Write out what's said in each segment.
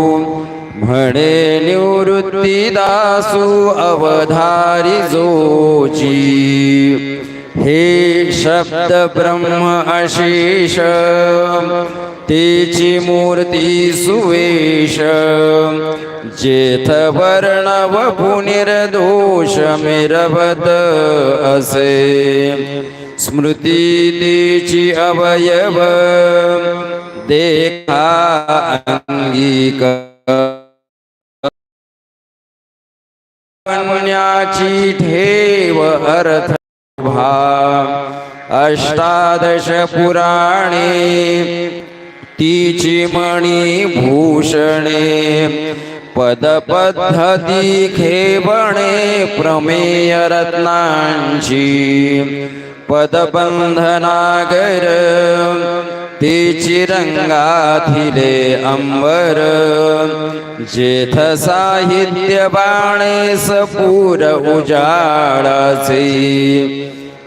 म्हणे निवृत्तीदासु अवधारी जोची. हे शब्द ब्रह्म अशेष तेची मूर्ती सुवेश. जेथ वर्णव पुनिर्दोष मिरवत असे. स्मृती तेची अवयव देखा अंगीक। अन्याची ठेव अर्थ उभा अष्टादश पुराणे। तिची मणी भूषणे। पदपद्धती खेबणे प्रमेय रत्नांची। पदबंधनागर। तिची रंगाथिले अंबर जेथ साहित्य बाणे सपूर उजाडाचे.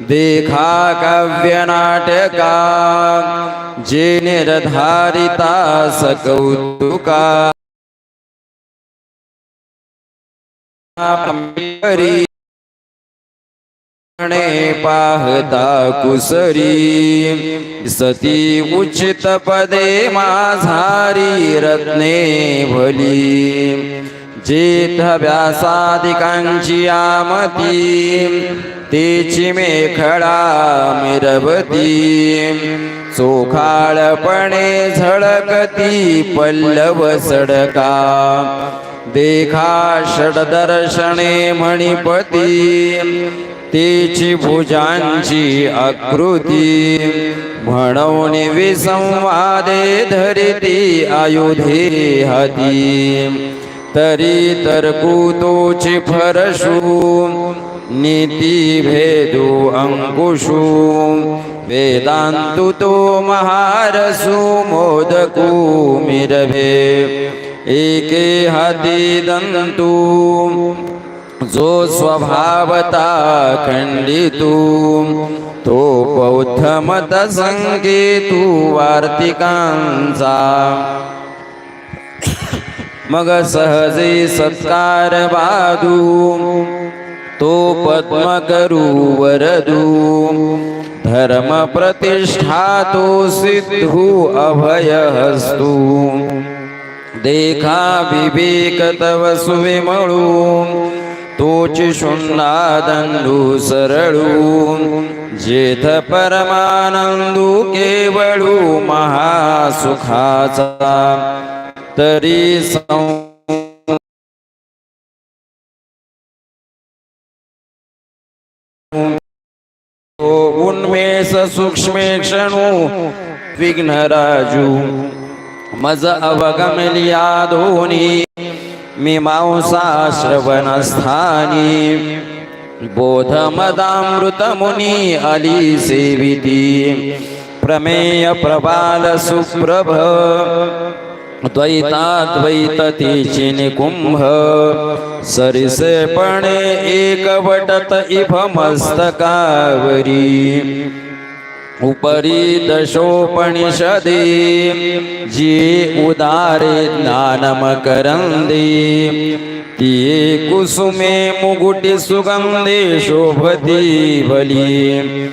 देखा काव्यनाटका जे निर्धारिता सकौतुका. पाहता कुसरी. सती उचित पदे माझारी रत्ने भली. जेथ व्यासादिकांची आमती तेची मेखळा मिरवती. चोखाळपणे झळकती पल्लव सडका. देखा षडदर्शने मणिपती तेची भुजांची आकृती म्हणून विसंवादे धरिती आयुधे हाती. तरी तरकुतोची फरशू नीती भेदू अंकुशू. वेदांतु तो महारसु मोदकू मिरभे. एके हाती दंतू जो स्वभावता खंडितू तो बौद्ध मत वार्तिकांचा। मग सहजे सत्कार बाधू तो पद्म करू वरदू। धर्म प्रतिष्ठा तो सिद्धू अभयहस्तू। देखा विवेक तव सुविमळू। तोची शुन्ना दंडू सरळू. जेथ परमानंदू केवळू महासुखाचा. तरी सं उन्मेष सूक्ष्मे क्षणू विघ्नराजू. मज अवगमलिया दोन्ही. मीमांसा श्रवणस्थानी बोधमदामृतमुनी अली सेविती। प्रमेय प्रबाल सुप्रभ। द्वैताद्वैततीची निकुंभ। सरिसेपणे एकवटत इभ मस्तकावरी। उपरी दशोपनिषदे जी उदारे ज्ञानमकरंदे ती कुसुमे मुगुटी सुगंधे शोभती बली।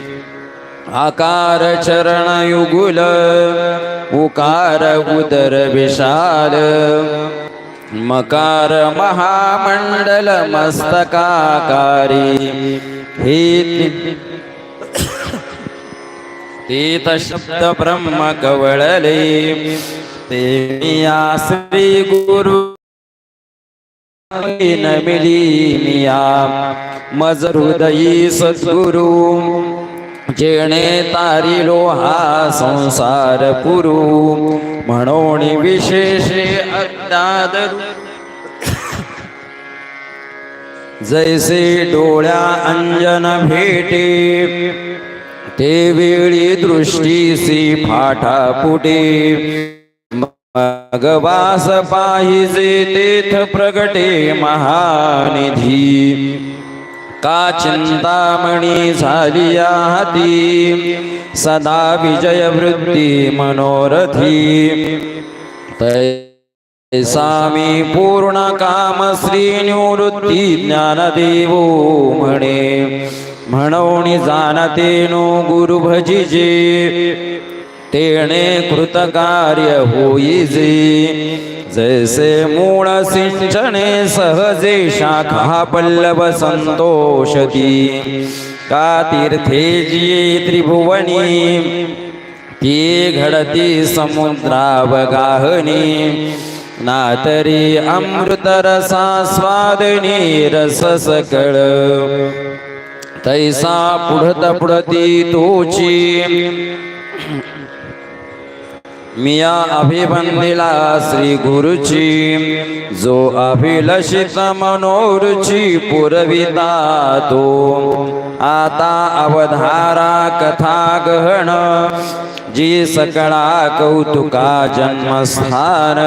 आकार चरण युगुल उकार उदर विशाल। मकार महामंडल मस्तकाकारी। हे तीत शब्द ब्रह्म कवळले ते मिया श्री गुरु मिली मिया मज हृदयी सद्गुरु. जेणे तारी हा संसार पुरु. म्हणून विशेषे अज्ञात जैसे डोळ्या अंजन भेटे. ते वेळी दृष्टीसी फाटा पुटे मगवास पाहिजे तेथ प्रगटे महानिधी. का चिंतामणी झाली हाती सदा विजय वृत्ती मनोरथी. तै सामी पूर्ण काम श्री निवृत्ती ज्ञानदेवो म्हणे. म्हणून जाणते नो गुरु भजिजे तेणे कृतकार्य होईजे. जैसे मूळ सिंचने सहजे शाखा पल्लव संतोषती. का तीर्थे जी त्रिभुवनी ती घडती समुद्रावगाहनी. नातरी अमृत रसा स्वादनी रस सकळ तैसा पुढत पुढती तोची. मिया अभिबंधिला श्री गुरुची. जो अभिलषित मनोरुची पुरविता तो. आता अवधारा कथा गहन. जी सकळा कौतुका जन्मस्थान.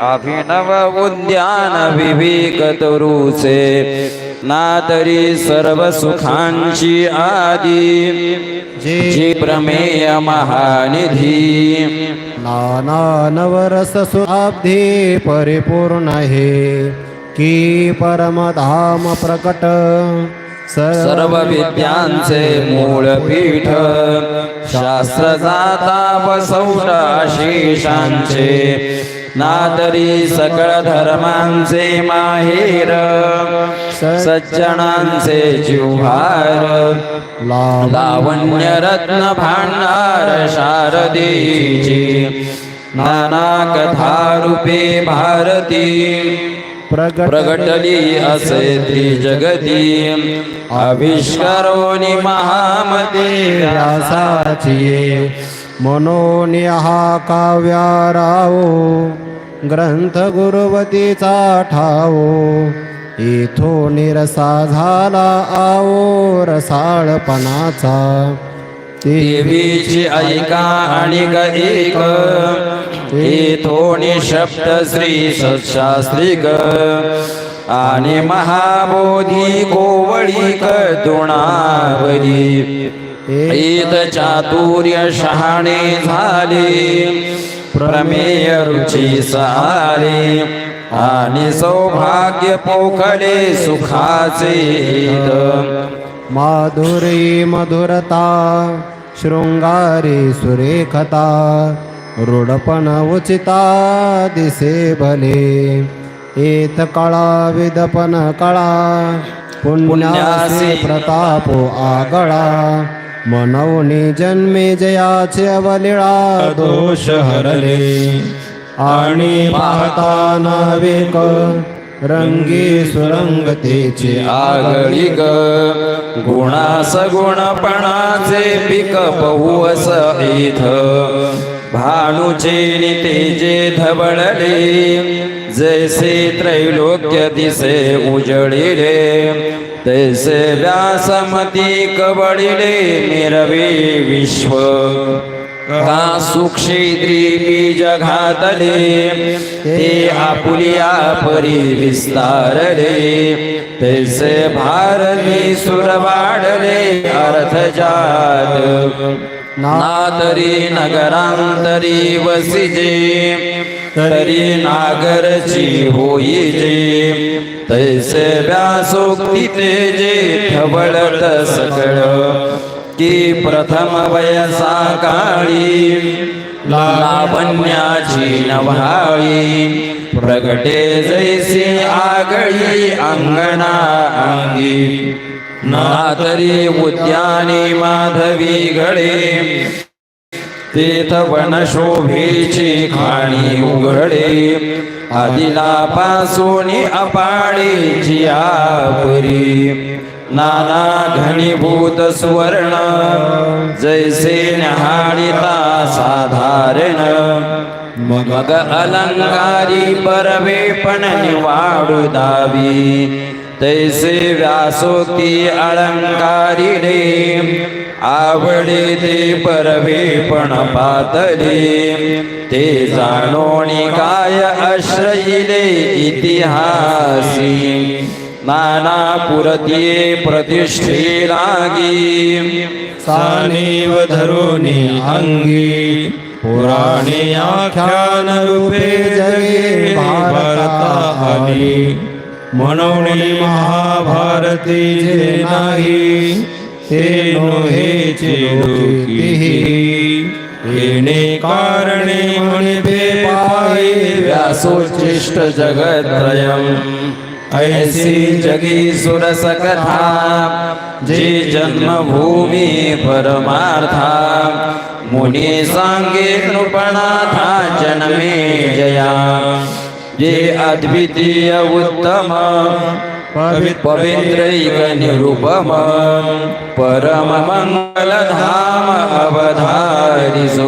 अभिनव उद्यान विवेक तरुचे. नातरी सर्व सुखांची आदी जी प्रमेय महानिधी. नाना नवरस सुआब्धी परिपूर्ण हे की परमधाम प्रकट सर्व विद्यांचे मूळ पीठ शास्त्र जाता आशिषांचे नादरी सकळ धर्मांचे माहेर सज्जनांचे जिव्हार लावण्य रत्न भांडार शारदेची नाना कथा रूपे भारती प्रगटली असे त्रिजगती आविष्कारोनी महामते व्यासाची मनोनिहा काव्यारावो ग्रंथ गुरुवतीचा ठावो इथो निरसा झाला आओ रसाळपणाचा. देवीची ऐका आणि एक. इथो निशब्द श्री ग आणि महाबोधी गोवळी दुणावली ईद चातुर्य शहाणे झाले. प्रमेय रुची सहारे आणि सौभाग्य पोखले सुखाचे. माधुरी मधुरता शृंगारी सुरेखता रूढपण उचिता दिसे भले. एत कळा विदपन कळा पुण्यासी प्रतापो आगळा. मनवनी जन्मे जयाचे अवलिळा दोष हरले. आणि पाहता नाविक रंगी सुरंगतेचे आगळी ग गुणास गुणपणाचे पिक पहुवस इथ. भानुचे नितेजे धबळले जैसे त्रैलोक्य दिसे उजळिले तैसे व्यासमती कबळिले मिरवे विश्व. का सुक्षेत्री बीज घातले ते आपुलिया परी विस्तारले. तैसे भारती सुर वाढले अर्थ जात. नातरी नगरांतरी वसिजे तरी नागरची होईजे. तैसे व्यासोक्ती तेजे ठबळत सकळ की प्रथम वयसा काळी लावण्याची नव्हाळी प्रगटे जैसी आगळी अंगणा अंगी नातरी उद्याने माधवी घडे तेथ वनशोभेची खाणी उघडे. आदिला पासून अपाडे जियापुरी. नाना घनीभूत सुवर्ण जैसे निहाळिता साधारण। मग अलंकारी परवे पण निवाडू दावी तैसे व्यासोती अलंकारी रे। आवडे ते परवे पण पातले ते जाणोणी काय आश्रयिले इतिहासी। नाना पुरती प्रतिष्ठे लागी सानेव धरोनी अंगी पुराणे आख्यान रूपे जगे भारता आली म्हणून महाभारती जे नाही ते नोहेचे येणे कारणे म्हणे पायी व्यासोचिष्ट जगत्रयम् ऐसी जगी सुरस कथा जे जन्मभूमी परमार्था। मुनी सांगे नृपणाथा जन्मे जया। जे अद्वितीय उत्तम पवित्रैक निरुपम। परम मंगल धाम अवधारिसो।